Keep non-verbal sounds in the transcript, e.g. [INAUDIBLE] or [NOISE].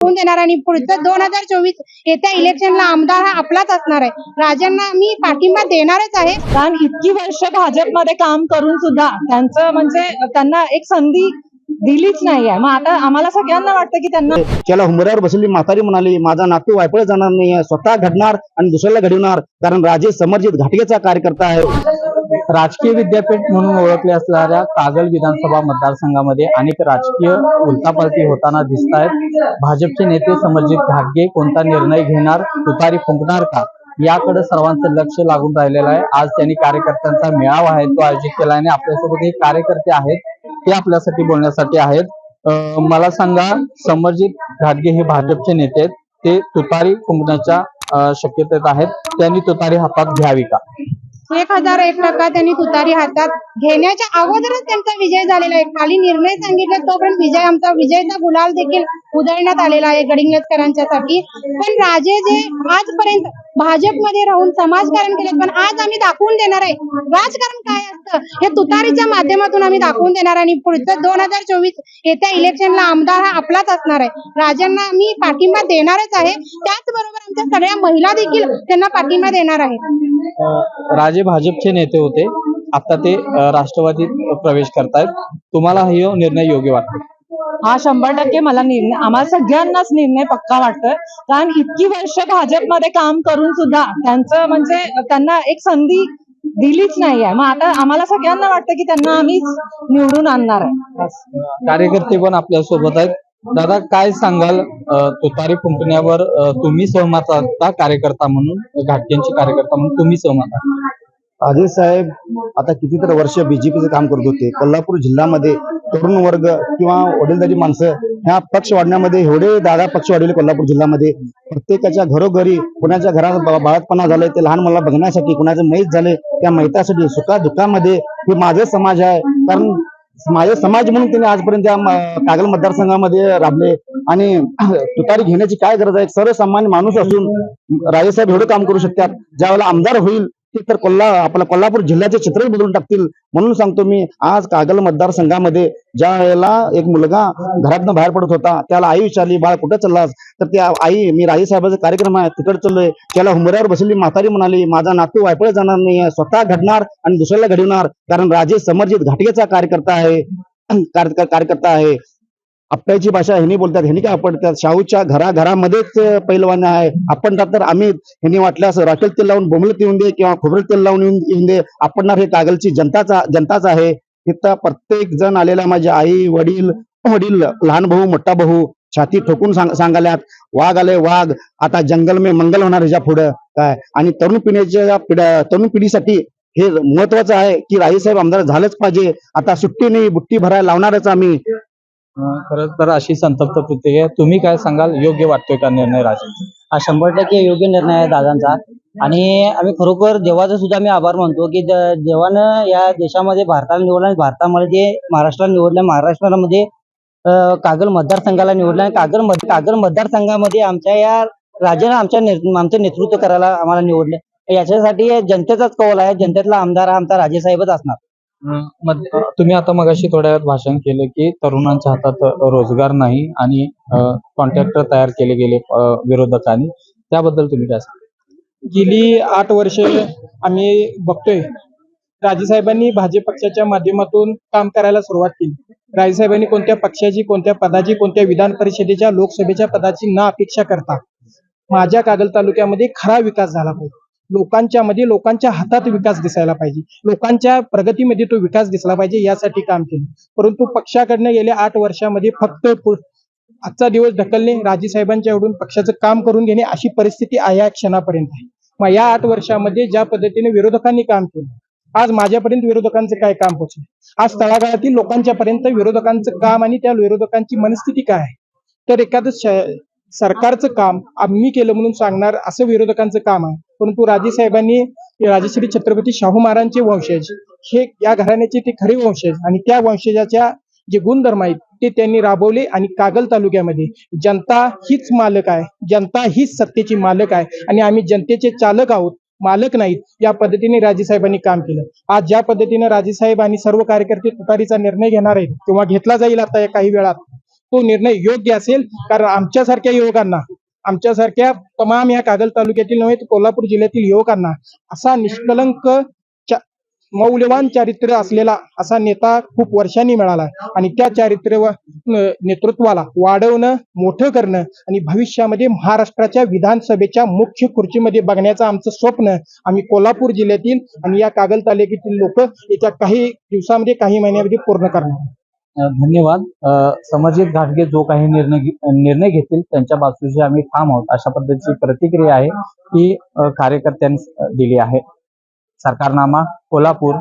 होऊन देणार आणि पुढचं दोन हजार चोवीस येत्या इलेक्शनला आमदार हा आपलाच असणार आहे. राजांना आम्ही पाठिंबा देणारच आहे. कारण इतकी वर्ष भाजपमध्ये काम करून सुद्धा त्यांचं म्हणजे त्यांना एक संधी दिलीच नाहीये मग आता आम्हाला सगळ्यांना वाटतं की त्यांना त्याला हुमऱ्यावर बसलेली म्हातारी म्हणाली माझा नातू वायपळ जाणार नाही स्वतः घडणार आणि दुसऱ्याला घडवणार कारण राजे समर्जित घाटकेचा कार्यकर्ता आहे. राजकीय विद्यापीठ म्हणून ओळखले असणाऱ्या कागल विधानसभा मतदारसंघामध्ये अनेक राजकीय उलटापलटी होताना दिसत आहेत भाजपचे नेते समरजित घाटगे कोणता निर्णय घेणार तुतारी फुंकणार का? याकडे सर्वांचं लक्ष लागून राहिलेलं आहे. आज त्यांनी कार्यकर्त्यांचा मेळावा आहे तो आयोजित केला आणि आपल्यासोबत हे कार्यकर्ते आहेत ते आपल्यासाठी बोलण्यासाठी आहेत. मला सांगा समरजित घाटगे हे भाजपचे नेते आहेत. ते तुतारी फुंकण्याच्या शक्यतेत आहेत. त्यांनी तुतारी हातात घ्यावी का? एक हजार एक टक्का त्यांनी तुतारी हातात घेण्याच्या अगोदरच त्यांचा विजय झालेला आहे. खाली निर्णय सांगितला तोपर्यंत विजय आमचा विजयचा गुलाल देखील उधळण्यात आलेला आहे गडिंग्लजकरांच्यासाठी पण राजे जे आजपर्यंत भाजपमध्ये राहून समाजकारण केले पण आज आम्ही दाखवून देणार आहे. राजकारण काय असतं? हे तुतारीच्या माध्यमातून आम्ही दाखवून देणार आणि पुढचं दोन हजार चोवीस येत्या इलेक्शनला आमदार हा आपलाच असणार आहे. राजांना आम्ही पाठिंबा देणारच आहे. त्याचबरोबर आमच्या सगळ्या महिला देखील त्यांना पाठिंबा देणार आहे राजे भाजपचे नेते होते. आता ते राष्ट्रवादीत प्रवेश करतायत. तुम्हाला हा निर्णय योग्य वाटतो? हा शंभर टक्के मला निर्णय आम्हाला सगळ्यांनाच निर्णय पक्का वाटतोय. कारण इतकी वर्ष भाजपमध्ये काम करून सुद्धा त्यांचं म्हणजे त्यांना एक संधी दिलीच नाहीये. मग आता आम्हाला सगळ्यांना वाटतं की त्यांना आम्हीच निवडून आणणार आहे. कार्यकर्ते पण आपल्यासोबत आहेत. दादा काय सांगाल? तुतारी फुंकण्यावर तुम्ही सहमत आहात का कार्यकर्ता म्हणून? घाटकेंची कार्यकर्ता म्हणून तुम्ही सहमत आहात? राजे साहेब आता कितीतरी वर्ष बीजेपीचं काम करत होते. कोल्हापूर जिल्ह्यामध्ये तरुण वर्ग किंवा वडीलधारी माणसं ह्या पक्ष वाढण्यामध्ये एवढे दादा पक्ष वाढवले कोल्हापूर जिल्ह्यामध्ये. प्रत्येकाच्या घरोघरी कुणाच्या घरात बाळतपणा बाळातपणा झालंय ते लहान मुलाला बघण्यासाठी कुणाचं मैत झाले त्या मैतासाठी सुखा दुःखामध्ये हे माझं समाज आहे. कारण माझे समाज म्हणून त्यांनी आजपर्यंत त्या कागल मतदारसंघामध्ये राबले. आणि [CLEARS THROAT] तुतारी घेण्याची काय गरज आहे? सर्वसामान्य माणूस असून राजेसाहेब एवढं काम करू शकतात. ज्यावेळेला आमदार होईल ते तर कोल्हा आपला कोल्हापूर जिल्ह्याचे चित्र बदलून टाकतील. म्हणून सांगतो मी आज कागल मतदारसंघामध्ये ज्या वेळेला एक मुलगा घरातनं बाहेर पडत होता त्याला आई विचारली बाळ कुठं चाललास? तर त्या आई मी राजेसाहेबाचा कार्यक्रम आहे तिकडे चाललोय. त्याला हुमऱ्यावर बसलेली म्हातारी म्हणाली माझा नातू वायपळ जाणार नाही स्वतः घडणार आणि दुसऱ्याला घडवणार कारण राजे समर्जित घाटगेचा कार्यकर्ता आहे [CLEARS THROAT] कार्यकर्ता आहे. आपट्याची भाषा ह्यांनी बोलतात. ह्यांनी काय आपटतात शाहूच्या घराघरामध्येच पैलवान आहे. आपण तर आम्ही ह्यांनी वाटल्यास रॉकेल तेल लावून बोंबलत येऊन दे किंवा खोबरेल तेल लावून येऊन दे. आपणणार हे कागलची जनताचा जनताच आहे. तिथं प्रत्येक जण आलेला माझे आई वडील वडील लहान भाऊ मोठा भाऊ छाती ठोकून सांग सांगाल्यात वाघ आले वाघ. आता जंगल मे मंगल होणार ह्याच्या पुढं. काय? आणि तरुण पिढीच्या पिढ्या तरुण पिढीसाठी हे महत्वाचं आहे की राईसाहेब आमदार झालंच पाहिजे. आता सुट्टी नाही बुट्टी भरायला लावणारच आम्ही. खरं तर अशी संतप्त प्रतिक्रिया आहे. तुम्ही काय सांगाल? योग्य वाटतोय का निर्णय राजे? हा शंभर टक्के योग्य निर्णय आहे दादांचा. आणि आम्ही खरोखर देवाचा सुद्धा मी आभार मानतो की द- देवानं या देशामध्ये भारताला निवडलं आणि भारतामध्ये जे महाराष्ट्राला निवडलं महाराष्ट्रामध्ये अं, कागल मतदारसंघाला निवडलं आणि कागल मत कागल मतदारसंघामध्ये आमच्या या राजानं आमच्या ने- आमचं नेतृत्व करायला आम्हाला निवडलं. याच्यासाठी जनतेचाच कौल आहे. जनतेतला आमदार हा आमचा राजेसाहेबच असणार. तुम्ही आता मगाशी थोड्या वेळात भाषण केलं की तरुणांच्या हातात रोजगार नाही आणि कॉन्ट्रॅक्टर तयार केले गेले विरोधकांनी त्याबद्दल तुम्ही काय गेली आठ वर्ष आम्ही बघतोय. राजेसाहेबांनी भाजप पक्षाच्या माध्यमातून काम करायला सुरुवात केली. राजेसाहेबांनी कोणत्या पक्षाची कोणत्या पदाची कोणत्या विधान परिषदेच्या लोकसभेच्या पदाची ना अपेक्षा करता. माझ्या कागल तालुक्यामध्ये खरा विकास झाला पाहिजे. लोकांच्या मध्ये लोकांच्या हातात विकास दिसायला पाहिजे. लोकांच्या प्रगतीमध्ये तो विकास दिसला पाहिजे यासाठी काम केलं. परंतु पक्षाकडनं गेल्या आठ वर्षामध्ये फक्त आजचा दिवस ढकलणे राजेसाहेबांच्या एवढून पक्षाचं काम करून घेणे अशी परिस्थिती आहे या क्षणापर्यंत आहे. मग या आठ वर्षामध्ये ज्या पद्धतीने विरोधकांनी काम केलं आज माझ्यापर्यंत विरोधकांचं काय काम पोहोचलं आज तळागाळातील लोकांच्या पर्यंत विरोधकांचं काम आणि त्या विरोधकांची मनस्थिती काय आहे? तर एखादं श- सरकारचं काम आम्ही केलं म्हणून सांगणार असं विरोधकांचं काम आहे. परंतु राजेसाहेबांनी राजश्री छत्रपती शाहू महाराजांचे वंशज हे या घराण्याचे ते खरे वंशज आणि त्या वंशजाच्या जे गुणधर्म आहेत ते त्यांनी राबवले आणि कागल तालुक्यामध्ये जनता हीच मालक आहे जनता हीच सत्तेची मालक आहे आणि आम्ही जनतेचे चालक आहोत मालक नाहीत या पद्धतीने राजेसाहेबांनी काम केलं. आज ज्या पद्धतीने राजेसाहेब आणि सर्व कार्यकर्ते तुतारीचा निर्णय घेणार आहेत किंवा घेतला जाईल आता या काही वेळात तो निर्णय योग्य असेल कारण आमच्यासारख्या युवकांना आमच्यासारख्या तमाम या कागल तालुक्यातील नव्हे तर कोल्हापूर जिल्ह्यातील युवकांना असा निष्कलंक चा- मौल्यवान चारित्र्य असलेला असा नेता खूप वर्षांनी मिळाला. आणि त्या चारित्र्य नेतृत्वाला वाढवणं मोठं करणं आणि भविष्यामध्ये महाराष्ट्राच्या विधानसभेच्या मुख्य खुर्चीमध्ये बघण्याचं आमचं स्वप्न आम्ही कोल्हापूर जिल्ह्यातील आणि या कागल तालुक्यातील लोक येत्या काही दिवसामध्ये काही महिन्यामध्ये पूर्ण करणार. धन्यवाद. अ, घाटगे जो काही निर्णय निर्णय घेतील त्यांच्या बाजूशी आम्ही ठाम आहोत. अशा पद्धतीची प्रतिक्रिया आहे ही कार्यकर्त्यांनी दिली आहे. सरकारनामा कोल्हापूर